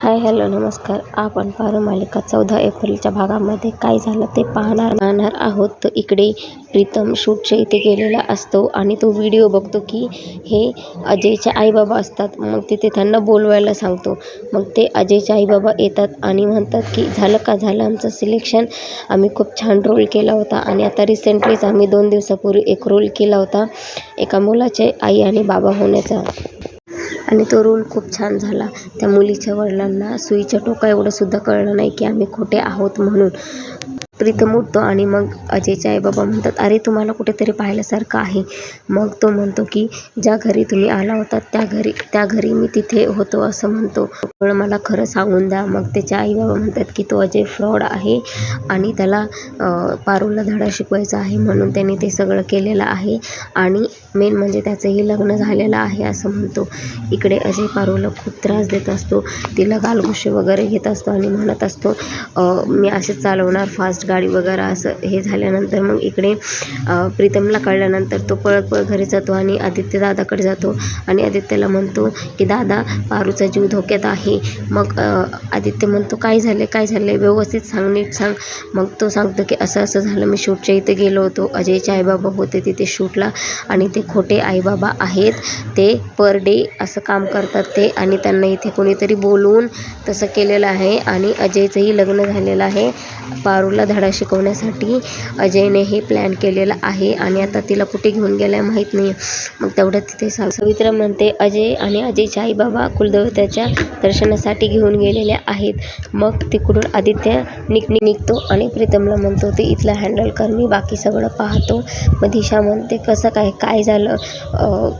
Hi hello नमस्कार. आपण पारू मालिका चौदा एप्रिलच्या भागामध्ये काय झालं ते पाहणार पाहणार आहोत. तर इकडे प्रीतम शूटच्या इथे गेलेला असतो आणि तो व्हिडिओ बघतो की हे अजयचे आईबाबा असतात. मग तिथे त्यांना बोलवायला सांगतो. मग ते अजयचे आईबाबा येतात आणि म्हणतात की झालं का? झालं आमचं सिलेक्शन आम्ही खूप छान रोल केला होता आणि आता रिसेंटलीच आम्ही दोन दिवसापूर्वी एक रोल केला होता एका मुलाचे आई आणि बाबा होण्याचा. आणि तो रोल खूप छान झाला. त्या मुलीच्या वडिलांना सुईच्या टोका एवढंसुद्धा कळलं नाही की आम्ही खोटे आहोत म्हणून. प्रीतम उठतो आणि मग अजयचे आईबाबा म्हणतात अरे तुम्हाला कुठेतरी पाहिल्यासारखं आहे. मग तो म्हणतो की ज्या घरी तुम्ही आला होता त्या घरी त्या घरी मी तिथे होतो असं म्हणतो. पण मला खरं सांगून द्या. मग त्याचे आईबाबा म्हणतात की तो अजय फ्रॉड आहे आणि त्याला पारूला धडा शिकवायचा आहे म्हणून त्याने ते सगळं केलेलं आहे आणि मेन म्हणजे त्याचंही लग्न झालेलं आहे असं म्हणतो. इकडे अजय पारूला खूप त्रास देत असतो. तिला गालगुशे वगैरे घेत असतो आणि म्हणत असतो मी असेच चालवणार फास्ट गाडी वगैरे असं हे झाल्यानंतर मग इकडे प्रीतमला कळल्यानंतर तो पळत पळत घरी जातो आणि आदित्य दादाकडे जातो आणि आदित्यला म्हणतो की दादा पारूचा जीव धोक्यात आहे. मग आदित्य म्हणतो काय झालं काय झालं व्यवस्थित सांग नीट सांग. मग तो सांगतो की असं असं झालं. मी शूटच्या इथे गेलो होतो. अजयचे आईबाबा होते तिथे शूटला आणि ते खोटे आईबाबा आहेत. ते पर डे असं काम करतात ते आणि त्यांना इथे कोणीतरी बोलवून तसं केलेलं आहे आणि अजयचंही लग्न झालेलं आहे. पारूला धड शिकवण्यासाठी अजयने हे प्लॅन केलेलं आहे आणि आता तिला कुठे घेऊन गेलाय माहीत नाही मग तेवढ्यात तिथे सा म्हणते अजय आणि अजयच्या आईबाबा कुलदेवताच्या दर्शनासाठी घेऊन गेलेले आहेत. मग तिकडून आदित्य निक निघतो आणि प्रीतमला म्हणतो ते इथलं हँडल कर मी बाकी सगळं पाहतो. मग दिशा म्हणते कसं काय? काय झालं?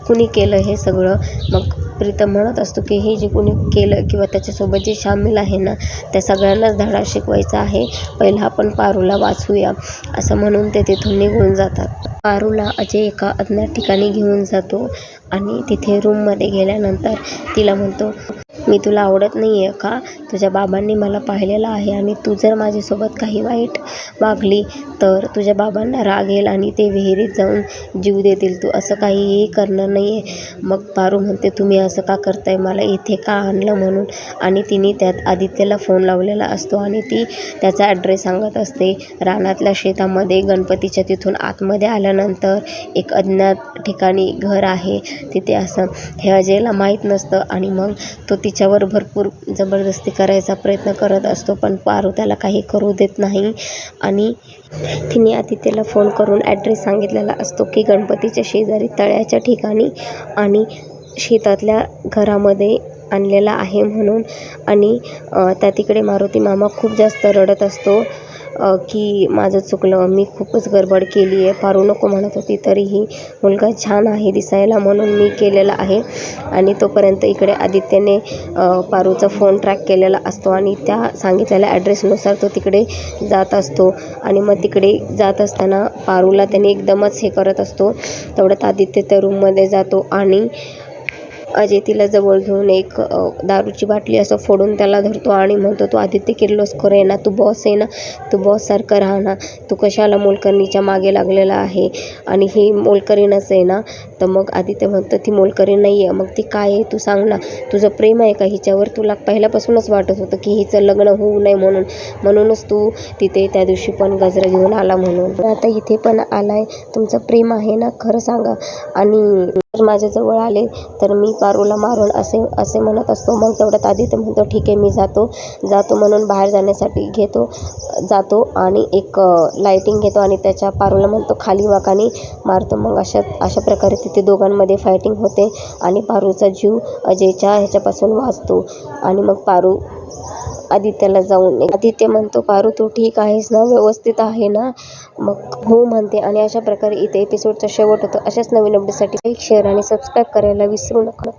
कुणी केलं हे सगळं? मग प्रीतम म्हणत असतो की हे जे कोणी केलं किंवा त्याच्यासोबत जे सामील आहे ना त्या सगळ्यांनाच धडा शिकवायचा आहे. पहिला आपण पारूला वाचूया असं म्हणून ते तिथून निघून जातात. पारूला अजय एका अज्ञात ठिकाणी घेऊन जातो आणि तिथे रूममध्ये गेल्यानंतर तिला म्हणतो मी तुला आवडत नाही आहे का? तुझ्या बाबांनी मला पाहिलेलं आहे आणि तू जर माझ्यासोबत काही वाईट वागली तर तुझ्या बाबांना राग येईल आणि ते विहिरीत जाऊन जीव देतील. तू असं काहीही करणार नाही आहे मग पारू म्हणते तुम्ही असं का करताय? मला इथे का आणलं म्हणून? आणि तिने त्यात आदित्यला फोन लावलेला असतो आणि ती त्याचा ॲड्रेस सांगत असते. रानातल्या शेतामध्ये गणपतीच्या तिथून आतमध्ये आल्यानंतर एक अज्ञात ठिकाणी घर आहे. तिथे असं हे अजयला माहीत नसतं आणि मग तो तिच्यावर भरपूर जबरदस्ती करायचा प्रयत्न करत असतो पण पारू त्याला काही करू देत नाही. आणि तिने आदित्यला फोन करून ॲड्रेस सांगितलेला असतो की गणपतीच्या शेजारी तळ्याच्या ठिकाणी आणि शेतातल्या घरामध्ये आणलेला आहे म्हणून. आणि त्या तिकडे मारुती मामा खूप जास्त रडत असतो की माझं चुकलं मी खूपच गडबड केली आहे पारू नको म्हणत होती तरीही मुलगा छान आहे दिसायला म्हणून मी केलेला आहे. आणि तोपर्यंत इकडे आदित्यने पारूचा फोन ट्रॅक केलेला असतो आणि त्या सांगितलेल्या ॲड्रेसनुसार तो तिकडे जात असतो. आणि मग तिकडे जात असताना पारूला त्याने एकदमच हे करत असतो. तेवढ्यात आदित्य त्या रूममध्ये जातो आणि अजय तिला जवळ घेऊन एक दारूची बाटली असं फोडून त्याला धरतो आणि म्हणतो तू आदित्य किर्लोस्कर आहे ना तू बॉस आहे ना तू बॉससारखं राहा ना तू कशाला मोलकरणीच्या मागे लागलेला आहे आणि ही मोलकरीणच आहे ना? तर मग आदित्य म्हणतं ती मोलकरीण नाही आहे मग ती काय आहे तू सांग ना. तुझं प्रेम आहे का हिच्यावर? तुला पहिल्यापासूनच वाटत होतं की हिचं लग्न होऊ नये म्हणून. म्हणूनच तू तिथे त्या दिवशी पण गजरा घेऊन आला म्हणून. आता इथे पण आला आहे तुमचं प्रेम आहे ना खरं सांगा. आणि जर माझ्याजवळ आले तर मी पारूला मारून असे असे म्हणत असतो. मग तेवढ्यात आदित्य म्हणतो ठीक आहे मी जातो. जातो म्हणून बाहेर जाण्यासाठी घेतो जातो आणि एक लाईटिंग घेतो आणि त्याच्या पारूला म्हणतो खाली वाकाने मारतो. मग अशा अशा प्रकारे तिथे दोघांमध्ये फायटिंग होते आणि पारूचा जीव अजयच्या ह्याच्यापासून वाचतो आणि मग पारू आदित्यला जाऊन आदित्य म्हणतो पारू तू ठीक आहेस ना? व्यवस्थित आहे ना? मग हो म्हणते आणि अशा प्रकारे इथे एपिसोडचा शेवट होतो. अशाच नवीन अपडेटसाठी लाईक शेअर आणि सबस्क्राईब करायला विसरू नका.